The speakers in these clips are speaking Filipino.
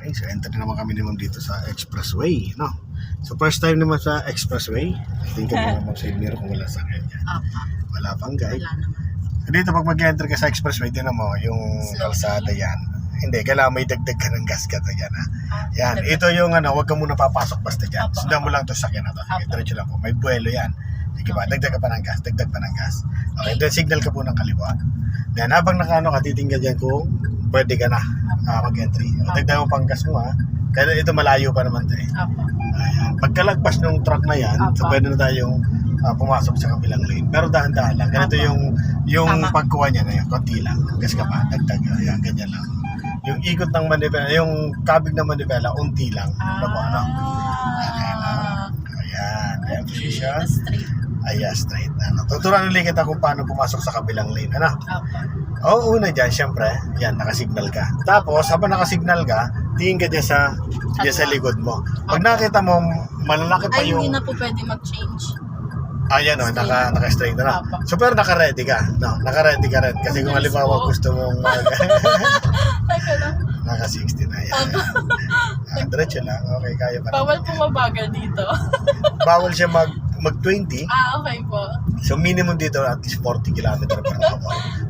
Okay, so enter na naman kami naman dito sa expressway, no? So first time naman sa expressway. Tingnan mo naman sa mirror kung wala sa akin yan. Apa. Wala pang guide. Wala naman. So dito pag mag-enter ka sa expressway, din mo yung kalsada yan. Hindi, kailangan may dagdag ka ng gas ka to yan ha. Ah, Yan, ito yung ano, huwag ka muna papasok basta dyan. Sundan mo lang to sa sakyan na to. Diretso lang po. May buwelo yan. Sige ba, dagdag ka pa ng gas, dagdag pa ng gas. Okay, Okay. then signal ka po ng kaliwa. Then habang nakaano ka, titingnan dyan kung pwede ka na ah, mag-entry. Apo. Dagdag mo pang gas mo ha. Kaya ito malayo pa naman to eh. Apa. Ayan. Pagkalagpas ng truck na yan, so Apo. pwede na tayong ah, pumasok sa kabilang lane. Pero dahan-dahan lang. Ganito Apo. yung yung Tama. pagkuha niya na yan. Konti lang. Gas ka pa, dagdag. Ayan, ganyan lang. Yung ikot ng manibela, yung kabig ng manibela, unti lang. Ano po, ano? Ah. Ayan. Ayan, position. Straight. Ayan, straight. Ano, tuturuan ulit kita kung paano pumasok sa kabilang lane. Ano? Apa. Oo, una dyan, syempre, yan, nakasignal ka. Tapos, habang nakasignal ka, tingin ka dyan sa, dyan sa likod mo. Pag nakita mo, malalaki pa Ay, yung... hindi na po pwede mag-change. Ayan o, Straight. naka, naka-straight na. Apo. So, pero naka-ready ka. No, naka-ready ka rin. Kasi kung halimbawa gusto mong mag... Teka lang. naka-60 na yan. ah, diretso lang. Okay, kaya pa. Bawal po mabagal dito. Bawal siya mag, mag-20. ah, okay po. So, minimum dito at least 40 km per hour.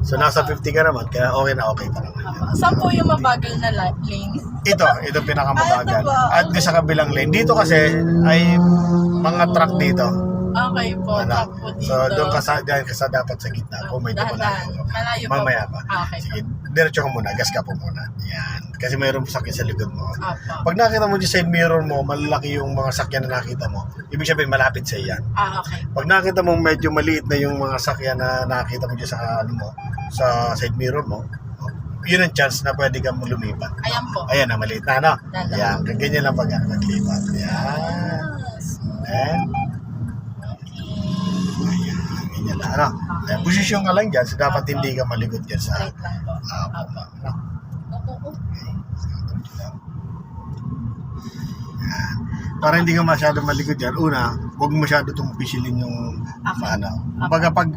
So, nasa 50 ka naman. Kaya okay na okay pa naman. yan. Saan po yung mabagal na la- lane? Ito, ito pinakamabagal. Ay, ito? At doon sa kabilang lane. Dito kasi ay mga truck dito. Okay po, Ano? top po dito. So, doon ka sa, ka sa dapat sa gitna. Kung may Dahan-dahan. malayo. Malayo pa Mamaya po. pa. Ah, okay Sige, diretso ka muna. Gas ka po muna. Yan. Kasi mayroong sakyan sa likod mo. Apa. Pag nakita mo dyan side mirror mo, malalaki yung mga sakyan na nakita mo. Ibig sabihin, malapit sa yan. Ah, okay. Pag nakita mo medyo maliit na yung mga sakyan na nakita mo dyan sa, ano mo, sa side mirror mo, yun ang chance na pwede kang lumipat. Ayan po. Ayan na, maliit na, ano? Ayan, ganyan lang pag naglipat. Ayan. Yes. Ayan. Ganyan lang, ano? Ayan, posisyon ka lang dyan, so dapat hindi ka malikot dyan sa... Po. Apo, Apa. ano? Okay. Ayan. Para hindi ka masyado malikot dyan, una, huwag masyado itong pisilin yung Okay. ano. Kumbaga pag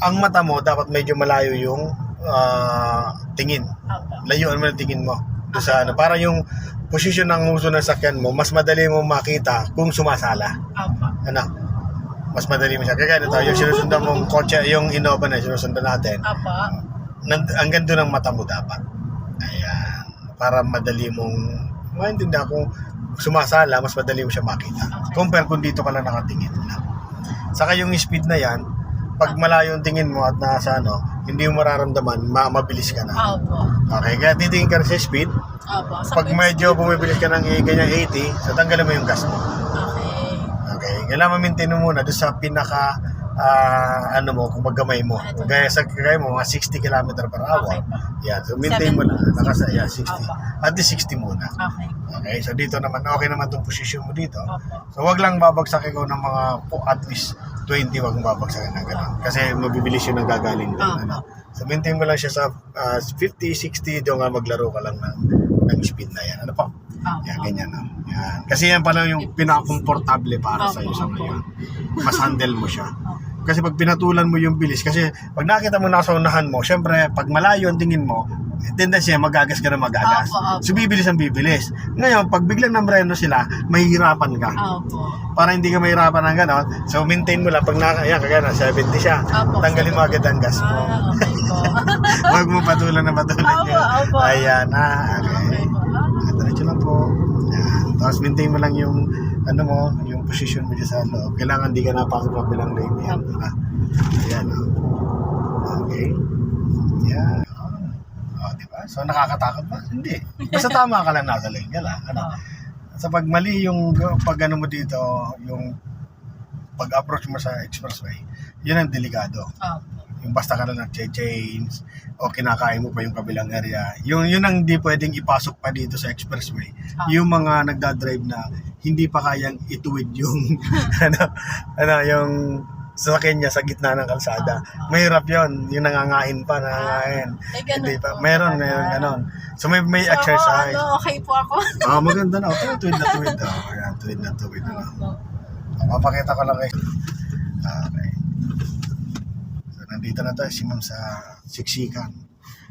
ang mata mo, dapat medyo malayo yung ah, tingin. Layuan mo ng tingin mo. Doon sa ano, para yung posisyon ng uso ng sakyan mo, mas madali mo makita kung sumasala. Ano? Mas madali mo siya. Kaya ganito, yung sinusundan mong kotse, yung Innova na sinusundan natin, Apa. nan, hanggang doon ang mata mo dapat. Ayan. Para madali mong maintindihan kung sumasala, mas madali mo siya makita. Okay. Compare kung dito ka lang nakatingin lang. Saka yung speed na yan, pag malayo yung tingin mo at nasa ano, hindi mo mararamdaman, ma mabilis ka na. Apa. Okay, kaya titingin ka rin sa speed. Apa. Sa Pag medyo bumibilis ka ng ganyan 80, so tanggalin mo yung gas mo. Okay. Kailangan maintain mo muna doon sa pinaka ah, ano mo, kung maggamay mo. Ito. Gaya sa kagaya mo, mga 60 km per hour. Okay. Yan, so maintain mo. 70. Nakasa, yeah, 60. Apa. At least 60 muna. Okay. Okay, so dito naman, okay naman itong posisyon mo dito. So wag lang babagsak ikaw ng mga po at least 20 wag mong babagsakin ng ganun. Kasi mabibilis yung nagagaling doon. Ah. Ano? So maintain mo lang siya sa ah, 50, 60, doon nga maglaro ka lang ng, ng speed na yan. Ano pa? Apa. Yan, ganyan na. Yan. Kasi yan pala yung pinaka-komportable para sa iyo sa Opo, opo. ngayon. Mas handle mo siya. Kasi pag pinatulan mo yung bilis, kasi pag nakita mo nasa unahan mo, syempre, pag malayo ang tingin mo, tendency yan, magagas ka na magagas. Opo, opo. So, bibilis ang bibilis. Ngayon, pag biglang namreno sila, mahihirapan ka. Apa. Para hindi ka mahirapan ng gano'n, so maintain mo lang. Pag naka, yan, kagaya na, 70 siya. Opo, Tanggalin mo 70. agad ang gas mo. Ah, okay po. Huwag mo patulan na patulan Opo, yun. opo. Ayan, ah, okay. Okay po. Ah, Ah, Diretso lang po. Yan. Tapos maintain mo lang yung ano mo, yung position mo sa loob. Kailangan di ka sa bilang lane yan. Ah. Ayan. Oh. Okay. Yan. Oh. oh, di ba? So nakakatakot ba? Hindi. Basta tama ka lang nasa lane ka lang. Ano? Ah. Sa pag mali yung pag ano mo dito, yung pag-approach mo sa expressway, yun ang delikado Apa. Yung basta ka na nag-change o kinakain mo pa yung kabilang area. Yung yun ang hindi pwedeng ipasok pa dito sa expressway. Ah. Yung mga nagda-drive na hindi pa kayang ituwid yung ano ano yung sasakyan niya sa gitna ng kalsada. Mahirap 'yon, yung nangangain pa, nangangain. May ganun Hindi pa. Meron, meron ganon. So may may So, exercise. Ano, okay po ako. Ah, maganda na. Pero tuwid na tuwid. Oh, ayan, tuwid na tuwid. Ano. Opo. Papakita ko lang kayo. Okay. Nandito na tayo si ma'am sa siksikan.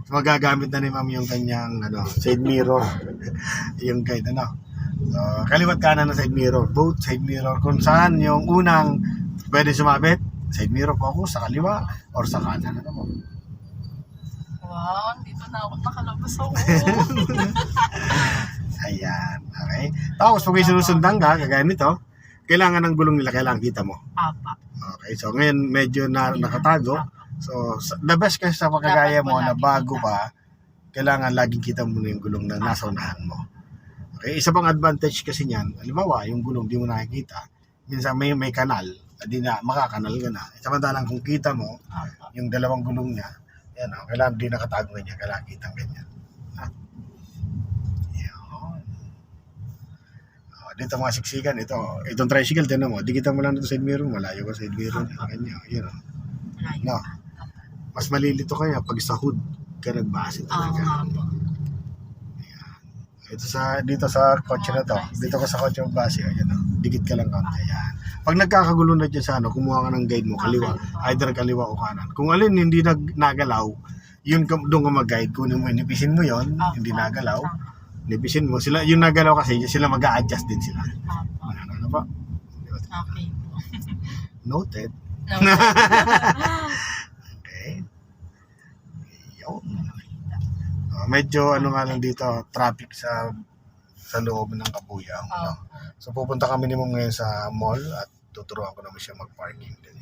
So, magagamit na ni ma'am yung kanyang ano, side mirror. yung guide, ano. So, kaliwat kanan ng side mirror. Both side mirror. Kung saan yung unang pwede sumabit, side mirror focus sa kaliwa or sa kanan. Ano mo? Wow, dito na ako nakalabas ako. Ayan. Okay. Tapos pag may sinusundan ka, kagaya nito, kailangan ng gulong nila, kailangan kita mo. Apa. Okay. So ngayon medyo na, nakatago. So sa- the best kasi sa pagkagaya Dapat mo na bago kita. pa, kailangan laging kita muna yung gulong na nasa unahan mo. Okay, isa pang advantage kasi niyan, halimbawa, yung gulong di mo nakikita, minsan may may kanal, di na makakanal ka na. Samantalang kung kita mo, yung dalawang gulong niya, yan o, kailangan di nakatago ganyan, kailangan kitang ganyan. Ha? Yan. Oh, dito mga siksikan, ito, itong tricycle, tinan mo, dikita mo lang dito side mirror, malayo ka side mirror, ganyan, yun o. Malayo. No. Mas malilito kaya pag sa hood ka nagbase Oo talaga. nga po. Ito sa dito sa kotse na to. Dito ka sa kotse ng base, ayan oh. Dikit ka lang konti yan. Pag nagkakagulo na dyan sa ano, kumuha ka ng guide mo, kaliwa, either kaliwa o kanan. Kung alin hindi nag nagalaw, yun ka, doon ka mag-guide. Kunin mo, inipisin mo yon hindi nagalaw. Inipisin mo. Sila, yung nagalaw kasi, sila mag adjust din sila. Apa. Ano, ano ba? Okay po. Noted. Okay. Yun. Ah, medyo ano nga lang dito, traffic sa sa loob ng Kabuyang. Oo. No? So pupunta kami ni Mom ngayon sa mall at tuturuan ko naman siya mag-parking din.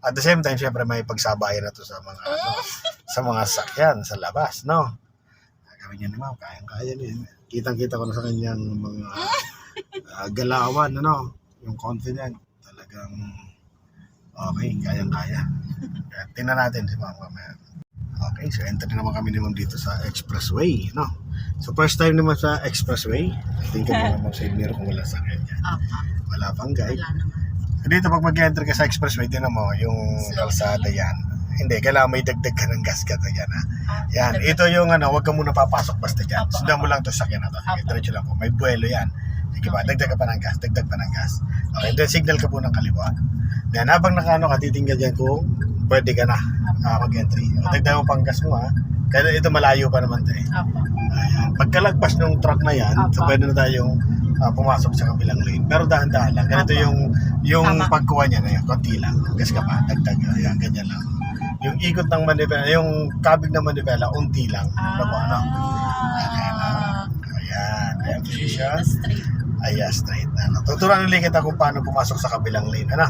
At the same time, syempre may pagsabayan na to sa mga ano, sa mga sakyan sa labas, no? Gawin niya ni Ma'am, kayang-kaya niya. Kitang-kita ko na sa kanyang mga ah, galawan, ano, yung confident, talagang okay, kayang-kaya. Kaya tingnan natin si Ma'am mamaya. Okay, so enter na naman kami naman dito sa expressway, no? So first time naman sa expressway, tingnan mo naman sa mirror kung wala sakyan dyan. Apa. Wala pang guide. Wala naman. Dito pag mag-enter ka sa expressway, din mo yung kalsada yan. Hindi, kailangan may dagdag ka ng gas ka yan ha. Ah, Yan, ito yung ano, huwag ka muna papasok basta dyan. Sundan mo lang to sa sakyan na to. Apo. diretso lang po. May buwelo yan. Sige ba, dagdag ka pa ng gas, dagdag pa ng gas. Okay, then signal ka po ng kaliwa. Then habang nakaano ka, titingnan dyan kung pwede ka na ah, mag-entry. O, dagdag mo pang gas mo ha. Kaya ito malayo pa naman to eh. Apa. Ayan. Pagkalagpas ng truck na yan, so Apa. pwede na tayong ah, pumasok sa kabilang lane. Pero dahan-dahan lang. Ganito Apa. yung yung Tama. pagkuha niya na yun. Konti lang. Gas ka pa. Dagdag. Ayan, ganyan lang. Yung ikot ng manibela, yung kabig ng manibela, unti lang. Ano po, ano? Ah. Ayan. Ayan, position. The street. Ayan, straight. Ano. Tuturuan ulit kita kung paano pumasok sa kabilang lane. Ano?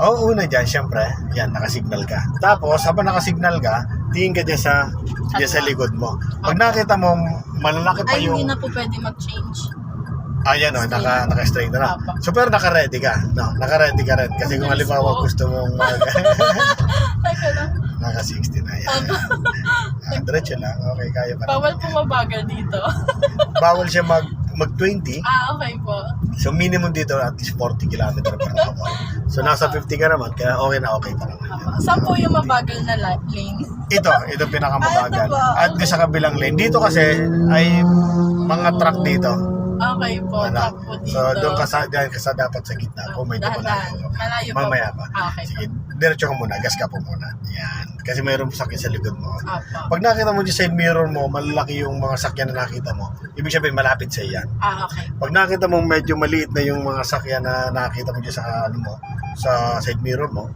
Oo, una dyan, syempre, yan, nakasignal ka. Tapos, habang nakasignal ka, tingin ka dyan sa, dyan sa likod mo. Pag nakita mo, malalaki pa Ay, yung... hindi na po pwede mag-change. Ayan o, naka, naka-straight na. Apo. So, pero naka-ready ka. No, naka-ready ka rin. Kasi kung halimbawa gusto mong mag... Teka lang. naka-60 na yan. Ah, diretso lang. Okay, kaya pa. Bawal po mabagal dito. Bawal siya mag, mag-20. ah, okay po. So, minimum dito at least 40 km per hour. So, nasa 50 ka naman. Kaya okay na okay pa naman. Apa. Saan po yung mabagal na la- lane? Ito, ito pinakamabagal. Ah, ito? At doon sa kabilang lane. Dito kasi ay mga truck dito. Okay po. Ano? Tap po dito. So, doon ka sa, dyan ka sa dapat sa gitna. Kung medyo Dahan-dahan. malayo. Malayo po. Mamaya pa. Ah, okay. Sige, diretso ka muna. Gas ka po muna. Yan. Kasi mayroong sakyan sa likod mo. Apa. Pag nakita mo yung side mirror mo, malalaki yung mga sakyan na nakita mo, ibig sabihin malapit sa yan. Ah, okay. Pag nakita mo medyo maliit na yung mga sakyan na nakita mo dyan sa ano mo, sa side mirror mo,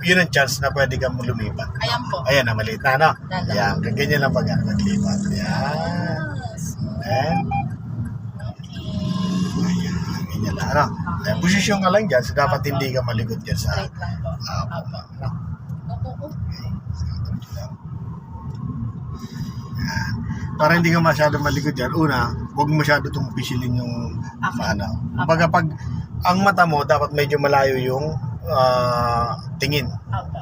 yun ang chance na pwede kang lumipat. Ayan po. Ayan na, maliit na, no? Ayan, ganyan lang pag maglipat. Ayan. Yes. Ayan. Ganyan lang, ano? Ayan, posisyon ka lang dyan, so dapat hindi ka malikot dyan sa... Ah, Apa. ano? Okay. Para hindi ka masyado malikot dyan, una, huwag masyado itong pisilin yung Okay. ano. Kumbaga pag ang mata mo, dapat medyo malayo yung ah, tingin.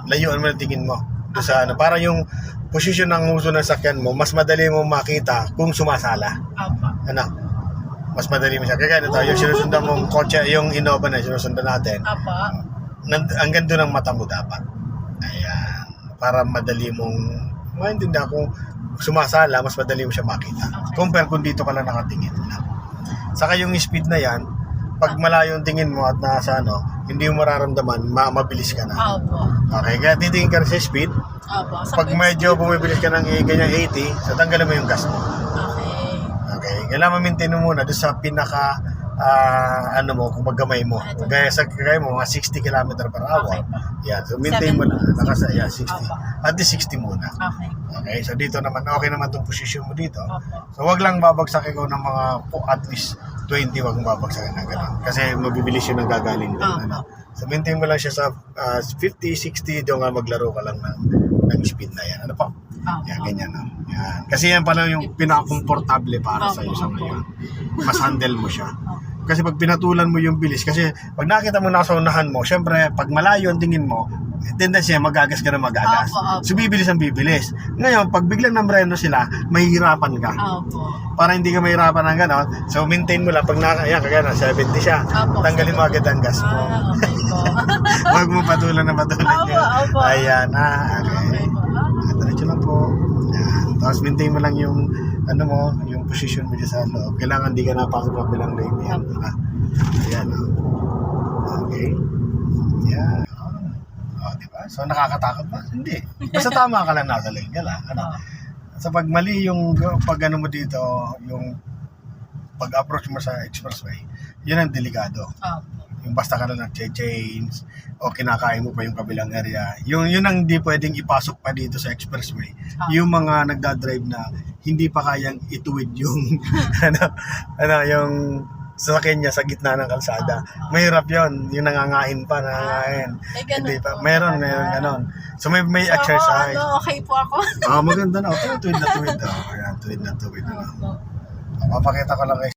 Layuan mo ng tingin mo. Doon sa ano, para yung posisyon ng huso ng sakyan mo, mas madali mo makita kung sumasala. Ano? Mas madali mo siya. Kaya ganito, yung sinusundan mong kotse, yung Innova na sinusundan natin, Apa. nan- ang ganda ng mata mo dapat. Ayan. Para madali mong, maintindihan kung sumasala, mas madali mo siya makita. Okay. Compare kung dito ka lang nakatingin. Saka yung speed na yan, pag malayo yung tingin mo at nasa ano, hindi mo mararamdaman, ma mabilis ka na. Apo. Okay, kaya titingin ka rin sa speed. Sa pag medyo bumibilis ka ng eh, ganyan 80, so tanggalin mo yung gas mo. Okay. Okay? Kailangan maintain mo muna doon sa pinaka ah, ano mo, kung magamay mo. Gaya sa kagaya mo, mga 60 km per hour. Okay. Yan, so maintain mo lang. Nakasa, yeah, 60. Opo. At least 60 muna. Okay. Okay, so dito naman, okay naman itong position mo dito. Opo. So wag lang babagsak ikaw ng mga po at least 20 wag mong babagsakin na gano'n. Kasi mabibilis yun ang gagaling doon. Ah. Ano? So maintain mo lang siya sa ah, 50, 60, doon nga maglaro ka lang ng, ng speed na yan. Ano pa? Opo. Yan, ganyan na. Yan. Kasi yan pala yung pinaka-komportable para sa iyo sa ngayon. Mas handle mo siya. Kasi pag pinatulan mo yung bilis, kasi pag nakita mo na sa unahan mo, syempre, pag malayo ang tingin mo, tendency yan, magagas ka na magagas. Opo, opo. So, bibilis ang bibilis. Ngayon, pag biglang namreno sila, mahihirapan ka. Opo. Para hindi ka mahirapan ng gano'n, so maintain mo lang. Pag naka, yan, kagaya na, 70 siya. Opo. Tanggalin mo agad ang gas mo. Ah, okay po. Huwag mo patulan na patulan Opo, yun. opo. Ayan, ah, okay. Okay po. Ah, Diretso lang po. Yan. Tapos maintain mo lang yung ano mo, yung position mo sa loob. Kailangan di ka sa bilang lane. Yan. Ah. Ayan. Oh. Okay. Yan. Oh. oh, di ba? So nakakatakot ba? Hindi. Basta tama ka lang nasa lane ka lang. Ano? So pag mali yung pag ano mo dito, yung pag-approach mo sa expressway, yun ang delikado Opo. Yung basta ka na nag-change o kinakain mo pa yung kabilang area. Yung yun ang hindi pwedeng ipasok pa dito sa expressway. Ah. Yung mga nagda-drive na hindi pa kayang ituwid yung ano ano yung sasakyan niya sa gitna ng kalsada. Ah. Mahirap 'yon, yung nangangain pa, nangangain. Ganun Hindi pa. Meron, meron ganon. So may may So, ako, exercise. ano, okay po ako. Ah, maganda na. Okay, tuwid na tuwid. Oh, ayan, tuwid na tuwid. Ano. Papakita ko lang guys.